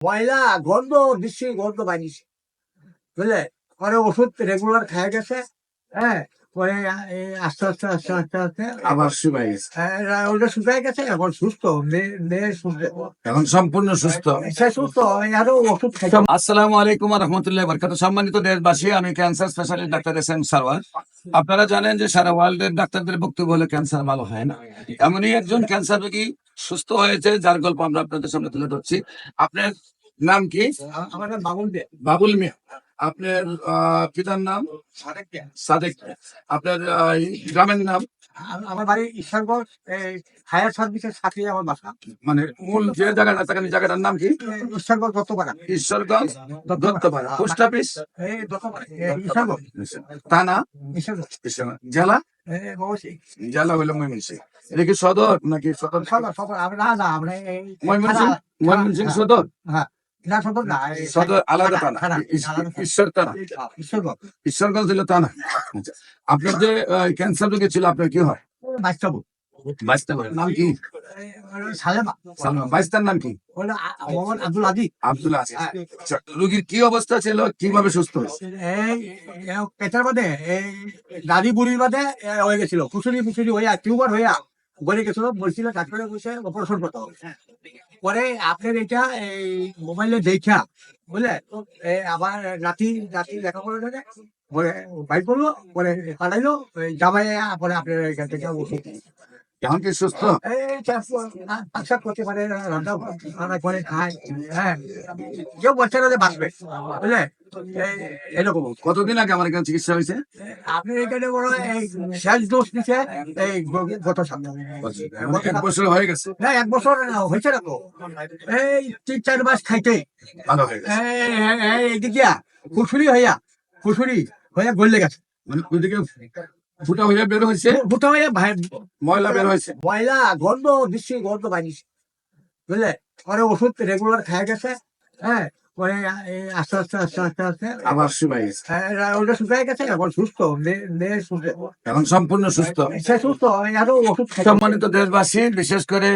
ময়লা গন্ধ দিচ্ছি গন্ধ বানিয়েছে। বুঝলে? পরে ওষুধ রেগুলার খেয়ে গেছে হ্যাঁ? পরে আস্তে আস্তে আস্তে আস্তে আস্তে আবার শুকাই গেছে। হ্যাঁ, ওটা শুকায় গেছে এখন সুস্থ মেয়ে মেয়ে সুস্থ এখন সম্পূর্ণ সুস্থ। সে সুস্থ আরও ওষুধ খাইতে আসসালামু আলাইকুম রহমতুল্লাহ বরকাত সম্মানিত দেশবাসী আমি cancer specialist doctor S M Sarwar. আপনারা জানেন যে সারা ওয়ার্ল্ডের ডাক্তারদের বক্তব্য হলে ক্যান্সার ভালো হয় না। এমনই একজন ক্যান্সার রোগী সুস্থ হয়েছে যার গল্প আমরা আপনাদের সামনে তুলে ধরছি। আপনার নাম কি? আমার নাম বাবুল দে বাবুল মিয়া। আপনার পিতার নাম? সাদেক দে। সাদেক আপনার গ্রামের নাম? আমার বাড়ি ঈশ্বরগঞ্জ এই ফায়ার সার্ভিসের সাথে আমার বাসা। মানে মূল যে জায়গাটা জায়গাটার নাম কি? ঈশ্বরগঞ্জ দত্তপাড়া। ঈশ্বরগঞ্জ দত্তপাড়া। Post office? দত্তপাড়া থানা। জেলা? জেলা এটা কি সদর নাকি সদর? সদর সদর আমরা না না আমরা এই ময়মনসিংহ থানা- ময়মনসিংহ সদর? হ্যাঁ না সদর না সদর আলাদা থানা, থানা থানা, ইস- আলাদা ঈশ্বর থানা। ঈশ্বরগঞ্জ। ঈশ্বরগঞ্জ হলো থানা। আপনার যে ক্যান্সার রোগী ছিল আপনার কি হয়? বাচ্চাবু নাম কি? নাম কি? আব্দুল আব্দুল আচ্ছা, রোগীর কি অবস্থা ছিল? কীভাবে সুস্থ হয়েছে? এই এই পেটের মধ্যে এই দাদি বুড়ির মধ্যে হয়ে গেছিল ফুসুরি ফুসুরি হইয়া টিউবার হইয়া বলে গেছিল বলছিল ডাক্তারে বসে অপারেশন করতে হবে। পরে আপনার এটা এই মোবাইলে দেখা বুঝলে? আবার রাতি রাতি দেখা করে পরে বাইক করল পরে পাঠাইলো জামাই পরে আপনার এখান থেকে এখন কি সুস্থ এই করতে পারে রান্না রান্না করে খায় হ্যাঁ কেউ বাচ্চারা যে বাঁচবে বুঝলে এরকম কতদিন আগে আমার এখানে চিকিৎসা হয়েছে আপনি এখানে বড় এই শেষ নিছে এই গত এক বছর হয়ে গেছে না এক বছর হয়েছে না তো এই তিন চার মাস খাইতে ভালো হয়ে গেছে এই দিয়া কুসুরি হইয়া কুসুরি হইয়া গলে গেছে মানে ওইদিকে ফুটা হইয়া বের হয়েছে ফুটা হইয়া ভাই ময়লা বের হয়েছে ময়লা গন্ধ নিশ্চয়ই গন্ধ বানিয়েছে বুঝলে? পরে ওষুধ রেগুলার খায় গেছে। হ্যাঁ পরে আস্তে আস্তে আস্তে আস্তে আস্তে। আবার শুকাই গেছে। হ্যাঁ, ওটা শুকাই গেছে এখন সুস্থ। এখন সম্পূর্ণ সুস্থ। সে সুস্থ আরও ওষুধ সম্মানিত দেশবাসী বিশেষ করে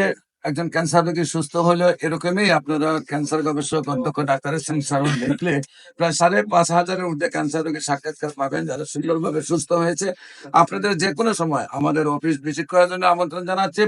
একজন ক্যান্সার রোগী সুস্থ হলো এরকমই আপনারা ক্যান্সার গবেষক, অধ্যক্ষ ডাক্তারের সিং সারণ দেখলে প্রায় সাড়ে পাঁচ হাজারের মধ্যে ক্যান্সার রোগী সাক্ষাৎকার পাবেন যারা সুন্দরভাবে সুস্থ হয়েছে। আপনাদের যে কোনো সময় আমাদের অফিস ভিজিট করার জন্য আমন্ত্রণ জানাচ্ছি।